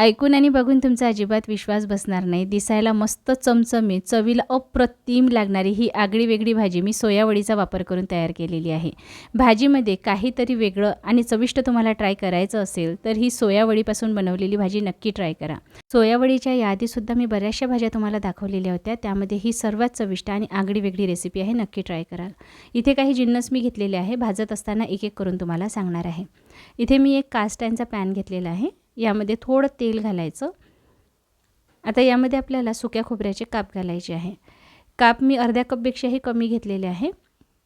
ऐकून आणि बघून तुमचा अजिबात विश्वास बसणार नाही. दिसायला मस्त चमचमी चवीला अप्रतिम लागणारी ही आगळी वेगळी भाजी मी सोयावडीचा वापर करून तयार केलेली आहे. भाजीमध्ये काहीतरी वेगळं आणि चविष्ट तुम्हाला ट्राय करायचं असेल तर ही सोयावडीपासून बनवलेली भाजी नक्की ट्राय करा. सोयावडीच्या यादीसुद्धा मी बऱ्याचशा भाज्या तुम्हाला दाखवलेल्या होत्या त्यामध्ये ही सर्वात चविष्ट आणि आगळी वेगळी रेसिपी आहे नक्की ट्राय कराल. इथे काही जिन्नस मी घेतलेले आहे भाजत असताना एक एक करून तुम्हाला सांगणार आहे. इथे मी एक कास्टांचा पॅन घेतलेला आहे. यामध्ये थोडं तेल घालायचं. आता यामध्ये आपल्याला सुक्या खोबऱ्याचे काप घालायचे आहे. काप मी अर्ध्या कपपेक्षाही कमी घेतलेले आहे.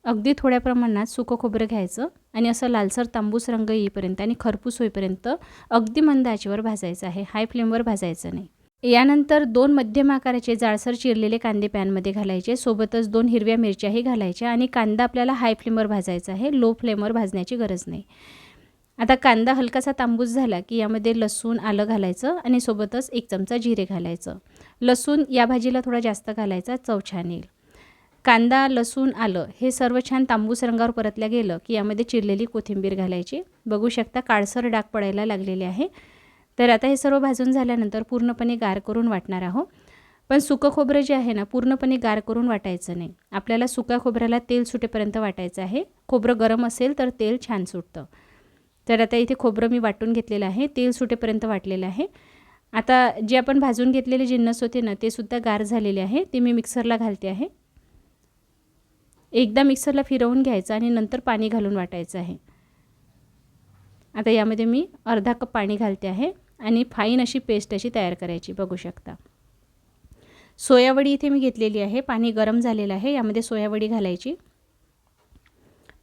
अगदी थोड्या प्रमाणात सुकं खोबरं घ्यायचं आणि असं लालसर तांबूस रंग येईपर्यंत आणि खरपूस होईपर्यंत अगदी मंद आचेवर भाजायचं आहे. हाय फ्लेमवर भाजायचं नाही. यानंतर दोन मध्यम आकाराचे जाडसर चिरलेले कांदे पॅनमध्ये घालायचे. सोबतच दोन हिरव्या मिरच्याही घालायच्या आणि कांदा आपल्याला हाय फ्लेमवर भाजायचा आहे. लो फ्लेमवर भाजण्याची गरज नाही. आता कांदा हलकासा तांबूस झाला की यामध्ये लसूण आलं घालायचं आणि सोबतच एक चमचा जिरे घालायचं. लसूण या भाजीला थोडा जास्त घालायचा चव छान येईल. कांदा लसूण आलं हे सर्व छान तांबूस रंगावर परतल्या गेलं की यामध्ये चिरलेली कोथिंबीर घालायची. बघू शकता काळसर डाग पडायला लागलेले आहे. तर आता हे सर्व भाजून झाल्यानंतर पूर्णपणे गार करून वाटणार आहोत. पण सुकं खोबरं जे आहे ना पूर्णपणे गार करून वाटायचं नाही. आपल्याला सुक्या खोबऱ्याला तेल सुटेपर्यंत वाटायचं आहे. खोबरं गरम असेल तर तेल छान सुटतं. तर आता इथे खोबरं मी वाटून घेतलेलं आहे तेल सुटेपर्यंत वाटलेलं आहे. आता जे आपण भाजून घेतलेले जिन्नस होते ना ते सुद्धा गार झालेले आहे ते मी मिक्सरला घालते आहे. एकदा मिक्सरला फिरवून घ्यायचं आणि नंतर पाणी घालून वाटायचं आहे. आता यामध्ये मी अर्धा कप पाणी घालते आहे आणि फाईन अशी पेस्ट अशी तयार करायची बघू शकता. सोयावडी इथे मी घेतलेली आहे पाणी गरम झालेलं आहे यामध्ये सोयावडी घालायची.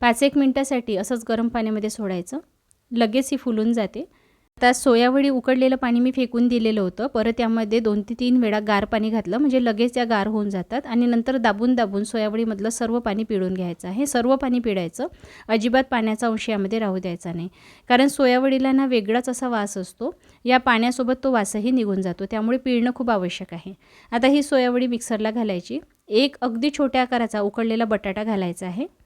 पाच एक मिनटासाठी असंच गरम पाण्यामध्ये सोडायचं. लगेच ही फुलून जाते. आता सोयावडी उकडलेलं पाणी मी फेकून दिलेलं होतं. परत त्यामध्ये दोन ते तीन वेळा गार पाणी घातलं. म्हणजे लगेच त्या गार होऊन जातात. आणि नंतर दाबून दाबून सोयावडीमधलं सर्व पाणी पिळून घ्यायचं आहे. सर्व पाणी पिळायचं. अजिबात पाण्याचा अंश यामध्ये राहू द्यायचा नाही. कारण सोयावडीला ना वेगळाच असा वास असतो. या पाण्यासोबत तो वासही निघून जातो. त्यामुळे पिळणं खूप आवश्यक आहे. आता ही सोयावडी मिक्सरला घालायची. एक अगदी छोट्या आकाराचा उकडलेला बटाटा घालायचा आहे.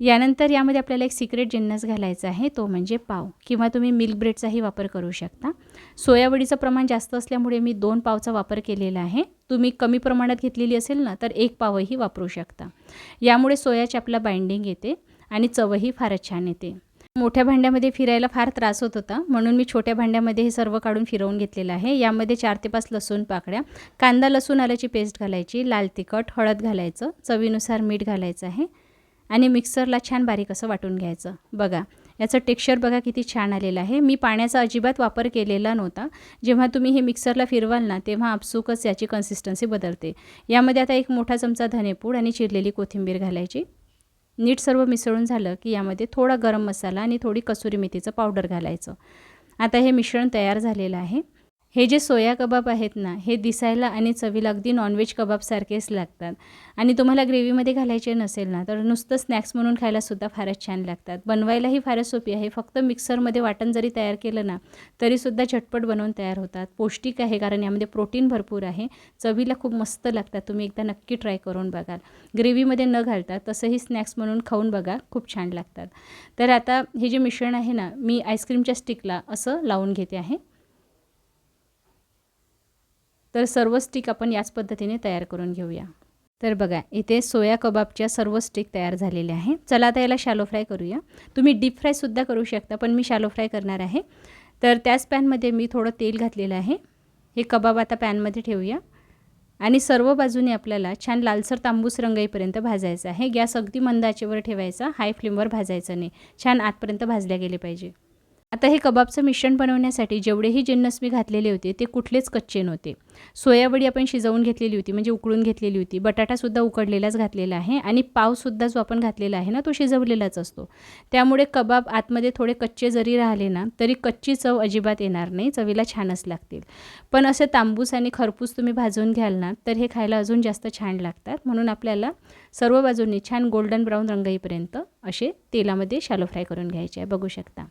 यानंतर यामध्ये आपल्याला एक सिक्रेट जिन्नस घालायचा आहे तो म्हणजे पाव. किंवा तुम्ही मिल्क ब्रेडचाही वापर करू शकता. सोयावडीचं प्रमाण जास्त असल्यामुळे मी दोन पावचा वापर केलेला आहे. तुम्ही कमी प्रमाणात घेतलेली असेल ना तर एक पावही वापरू शकता. यामुळे सोयाची आपला बाइंडिंग येते आणि चवही फारच छान येते. मोठ्या भांड्यामध्ये फिरायला फार त्रास होत होता म्हणून मी छोट्या भांड्यामध्ये हे सर्व काढून फिरवून घेतलेलं आहे. यामध्ये चार ते पाच लसूण पाकड्या कांदा लसूण आल्याची पेस्ट घालायची लाल तिखट हळद घालायचं चवीनुसार मीठ घालायचं आहे. आणि मिक्सरला छान बारीक असं वाटून घ्यायचं. बघा याचं टेक्स्चर बघा किती छान आलेलं आहे. मी पाण्याचा अजिबात वापर केलेला नव्हता. जेव्हा तुम्ही हे मिक्सरला फिरवाल ना तेव्हा आपसूकच याची कन्सिस्टन्सी बदलते. यामध्ये आता एक मोठा चमचा धनेपूड आणि चिरलेली कोथिंबीर घालायची. नीट सर्व मिसळून झालं की यामध्ये थोडा गरम मसाला आणि थोडी कसुरी मेथीचं पावडर घालायचं. आता हे मिश्रण तयार झालेलं आहे. हे जे सोया कबाब आहेत ना हे दिसायला आणि चवीला अगदी नॉनव्हेज कबाबसारखेच लागतात. आणि तुम्हाला ग्रेव्हीमध्ये घालायचे नसेल ना तर नुसतं स्नॅक्स म्हणून खायलासुद्धा फारच छान लागतात. बनवायलाही फारच सोपी आहे. फक्त मिक्सरमध्ये वाटण जरी तयार केलं ना तरीसुद्धा झटपट बनवून तयार होतात. पौष्टिक आहे कारण यामध्ये प्रोटीन भरपूर आहे. चवीला खूप मस्त लागतात. तुम्ही एकदा नक्की ट्राय करून बघाल. ग्रेव्हीमध्ये न घालता तसंही स्नॅक्स म्हणून खाऊन बघा. खूप छान लागतात. तर आता हे जे मिश्रण आहे ना मी आईस्क्रीमच्या स्टिकला असं लावून घेते आहे. तर सर्व स्टिक आपण याच पद्धतीने तयार करून घेऊया. तर बघा इथे सोया कबाबच्या सर्व स्टिक तयार झालेल्या आहे. चला आता याला शॅलो फ्राय करूया. तुम्ही डीप फ्रायसुद्धा करू शकता पण मी शॅलो फ्राय करणार आहे. तर त्याच पॅनमध्ये मी थोडं तेल घातलेलं आहे. हे कबाब आता पॅनमध्ये ठेवूया. आणि सर्व बाजूने आपल्याला छान लालसर तांबूस रंग येईपर्यंत भाजायचा आहे. गॅस अगदी मंदाचेवर ठेवायचा हाय फ्लेमवर भाजायचं नाही. छान आतपर्यंत भाजल्या गेले पाहिजे. आता हे कबाबचं मिश्रण बनवण्यासाठी जेवढेही जिन्नस मी घातलेले होते ते कुठलेच कच्चे नव्हते. सोयावडी आपण शिजवून घेतलेली होती म्हणजे उकळून घेतलेली होती. बटाटासुद्धा उकडलेलाच घातलेला आहे आणि पावसुद्धा जो आपण घातलेला आहे ना तो शिजवलेलाच असतो. त्यामुळे कबाब आतमध्ये थोडे कच्चे जरी राहिले ना तरी कच्ची चव अजिबात येणार नाही चवीला छानच लागतील. पण असे तांबूस आणि खरपूस तुम्ही भाजून घ्याल ना तर हे खायला अजून जास्त छान लागतात. म्हणून आपल्याला सर्व बाजूंनी छान गोल्डन ब्राऊन रंग येईपर्यंत असे तेलामध्ये शालो फ्राय करून घ्यायचे आहे. बघू शकता.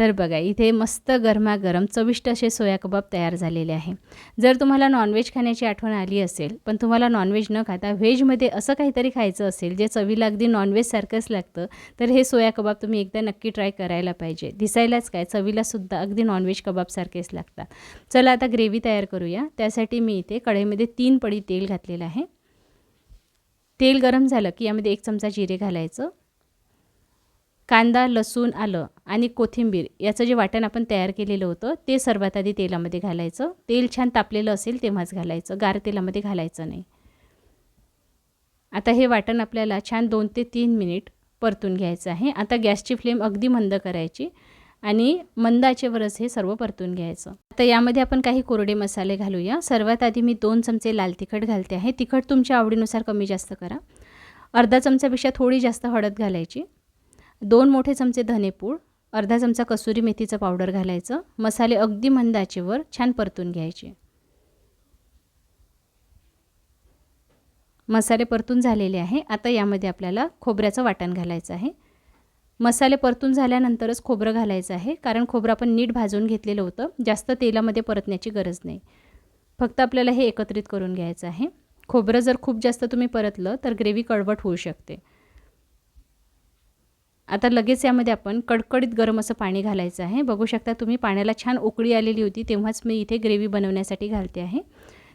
तर बघा इथे मस्त गरमागरम चविष्ट असे सोया कबाब तयार झालेले आहे. जर तुम्हाला नॉनव्हेज खाण्याची आठवण आली असेल पण तुम्हाला नॉनव्हेज न खाता व्हेजमध्ये असं काहीतरी खायचं असेल जे चवीला अगदी नॉनव्हेजसारखंच लागतं तर हे सोया कबाब तुम्ही एकदा नक्की ट्राय करायला पाहिजे. दिसायलाच काय चवीलासुद्धा अगदी नॉनव्हेज कबाबसारखेच लागतात. चला आता ग्रेव्ही तयार करूया. त्यासाठी मी इथे कढईमध्ये तीन पडी तेल घातलेलं आहे. तेल गरम झालं की यामध्ये एक चमचा जिरे घालायचं. कांदा लसूण आलं आणि कोथिंबीर याचं जे वाटण आपण तयार केलेलं होतं ते सर्वात आधी तेलामध्ये घालायचं. तेल छान तापलेलं असेल तेव्हाच घालायचं. गार तेलामध्ये घालायचं नाही. आता हे वाटण आपल्याला छान दोन ते तीन मिनिट परतून घ्यायचं आहे. आता गॅसची फ्लेम अगदी मंद करायची आणि मंद आचेवरच हे सर्व परतून घ्यायचं. आता यामध्ये आपण काही कोरडे मसाले घालूया. सर्वात आधी मी दोन चमचे लाल तिखट घालते आहे. तिखट तुमच्या आवडीनुसार कमी जास्त करा. अर्धा चमच्यापेक्षा थोडी जास्त हळद घालायची. दोन मोठे चमचे धनेपूड अर्धा चमचा कसुरी मेथीचं पावडर घालायचं मसाले अगदी मंद आचेवर छान परतून घ्यायचे. मसाले परतून झालेले आहे. आता यामध्ये आपल्याला खोबऱ्याचं वाटण घालायचं आहे. मसाले परतून झाल्यानंतरच खोबरं घालायचं आहे कारण खोबरं आपण नीट भाजून घेतलेलं होतं. जास्त तेलामध्ये परतण्याची गरज नाही. फक्त आपल्याला हे एकत्रित करून घ्यायचं आहे. खोबरं जर खूप जास्त तुम्ही परतलं तर ग्रेव्ही कडवट होऊ शकते. आता लगेच यामध्ये आपण कडकडीत गरम असं पाणी घालायचं आहे. बघू शकता तुम्ही पाण्याला छान उकळी आलेली होती तेव्हाच मी इथे ग्रेव्ही बनवण्यासाठी घालते आहे.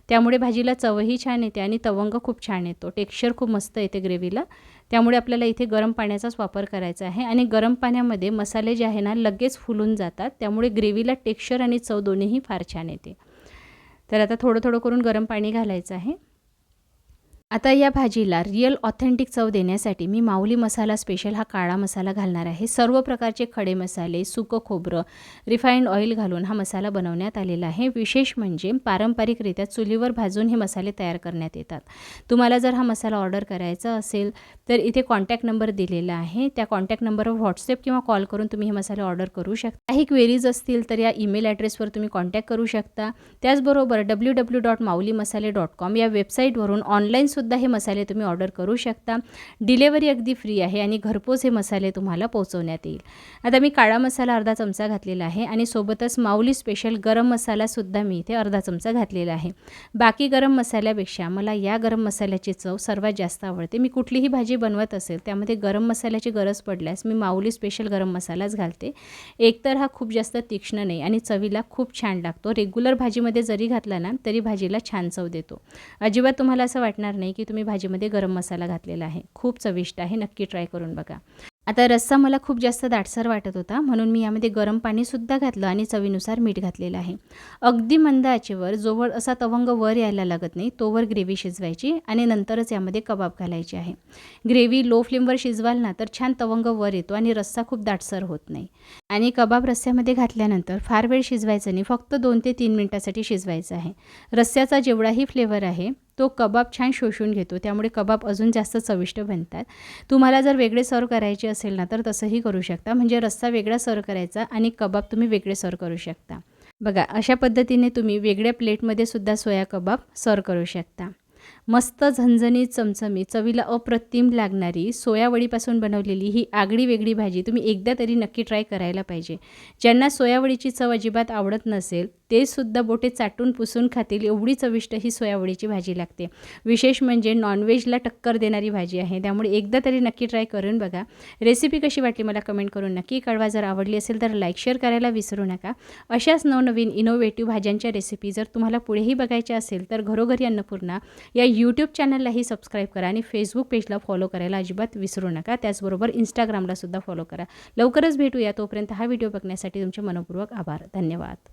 त्यामुळे भाजीला चवही छान येते आणि तवंग खूप छान येतो. टेक्स्चर खूप मस्त येते ग्रेव्हीला. त्यामुळे आपल्याला इथे गरम पाण्याचाच वापर करायचा आहे आणि गरम पाण्यामध्ये मसाले जे आहे ना लगेच फुलून जातात. त्यामुळे ग्रेव्हीला टेक्स्चर आणि चव दोन्हीही फार छान येते. तर आता थोडं थोडं करून गरम पाणी घालायचं आहे. आता या भाजीला रिअल ऑथेंटिक चव देण्यासाठी मी माऊली मसाला स्पेशल हा काळा मसाला घालणार आहे. सर्व प्रकारचे खडे मसाले सुकं खोबरं रिफाईंड ऑइल घालून हा मसाला बनवण्यात आलेला आहे. विशेष म्हणजे पारंपरिकरित्या चुलीवर भाजून हे मसाले तयार करण्यात येतात. तुम्हाला जर हा मसाला ऑर्डर करायचा असेल तर इथे कॉन्टॅक्ट नंबर दिलेला आहे. त्या कॉन्टॅक्ट नंबरवर व्हॉट्सअप किंवा कॉल करून तुम्ही हे मसाले ऑर्डर करू शकता. काही क्वेरीज असतील तर या ईमेल ॲड्रेसवर तुम्ही कॉन्टॅक्ट करू शकता. त्याचबरोबर डब्ल्यू डब्ल्यू डॉट माऊली मसाले डॉट कॉम या वेबसाईटवरून ऑनलाईन सुद्धा हे मसाले तुम्ही ऑर्डर करू शकता. डिलेवरी अगदी फ्री आहे आणि घरपोच हे मसाले तुम्हाला पोहोचवण्यात येईल. आता मी काळा मसाला अर्धा चमचा घातलेला आहे आणि सोबतच माऊली स्पेशल गरम मसालासुद्धा मी इथे अर्धा चमचा घातलेला आहे. बाकी गरम मसाल्यापेक्षा मला या गरम मसाल्याची चव सर्वात जास्त आवडते. मी कुठलीही भाजी बनवत असेल त्यामध्ये गरम मसाल्याची गरज पडल्यास मी माऊली स्पेशल गरम मसालाच घालते. एकतर हा खूप जास्त तीक्ष्ण नाही आणि चवीला खूप छान लागतो. रेग्युलर भाजीमध्ये जरी घातला ना तरी भाजीला छान चव देतो. अजिबात तुम्हाला असं वाटणार नाही नाही की तुम्ही भाजीमध्ये गरम मसाला घातलेला आहे. खूप चविष्ट आहे. नक्की ट्राय करून बघा. आता रस्सा मला खूप जास्त दाटसर वाटत होता. म्हणून मी यामध्ये गरम पाणीसुद्धा घातलं आणि चवीनुसार मीठ घातलेलं आहे. अगदी मंद आचेवर जोवर असा तवंग वर यायला लागत नाही तोवर ग्रेव्ही शिजवायची आणि नंतरच यामध्ये कबाब घालायचे आहे. ग्रेव्ही लो फ्लेमवर शिजवाल ना तर छान तवंग वर येतो आणि रस्सा खूप दाटसर होत नाही. आणि कबाब रस्स्यामध्ये घातल्यानंतर फार वेळ शिजवायचं नाही. फक्त दोन ते तीन मिनटासाठी शिजवायचं आहे. रस्स्याचा जेवढाही फ्लेवर आहे तो कबाब छान शोषून घेतो. त्यामुळे कबाब अजून जास्त चविष्ट बनतात. तुम्हाला जर वेगळे सर्व करायचे असेल ना तर तसंही करू शकता. म्हणजे रस्सा वेगळा सर्व करायचा आणि कबाब तुम्ही वेगळे सर्व करू शकता. बघा अशा पद्धतीने तुम्ही वेगळ्या प्लेटमध्ये सुद्धा सोया कबाब सर्व करू शकता. मस्त झणझणीत चमचमी चवीला अप्रतिम लागणारी सोयावडीपासून बनवलेली ही आगळी वेगळी भाजी तुम्ही एकदा तरी नक्की ट्राय करायला पाहिजे. ज्यांना सोयावडीची चव अजिबात आवडत नसेल ते सुद्धा बोटे चाटून पुसून खातील एवढी चविष्ट ही सोयावडीची भाजी लागते. विशेष म्हणजे नॉनव्हेजला टक्कर देणारी भाजी आहे त्यामुळे एकदा तरी नक्की ट्राय करून बघा. रेसिपी कशी वाटली मला कमेंट करून नक्की कळवा. जर आवडली असेल तर लाईक शेअर करायला विसरू नका. अशाच नवनवीन इनोव्हेटिव्ह भाज्यांच्या रेसिपी जर तुम्हाला पुढेही बघायच्या असेल तर घरोघरी अन्नपूर्णा या यूट्यूब चॅनललाही सबस्क्राईब करा आणि फेसबुक पेजला फॉलो करायला अजिबात विसरू नका. त्याचबरोबर इंस्टाग्रामला सुद्धा फॉलो करा. लवकरच भेटूया. तोपर्यंत हा व्हिडिओ बघण्यासाठी तुमचे मनपूर्वक आभार. धन्यवाद.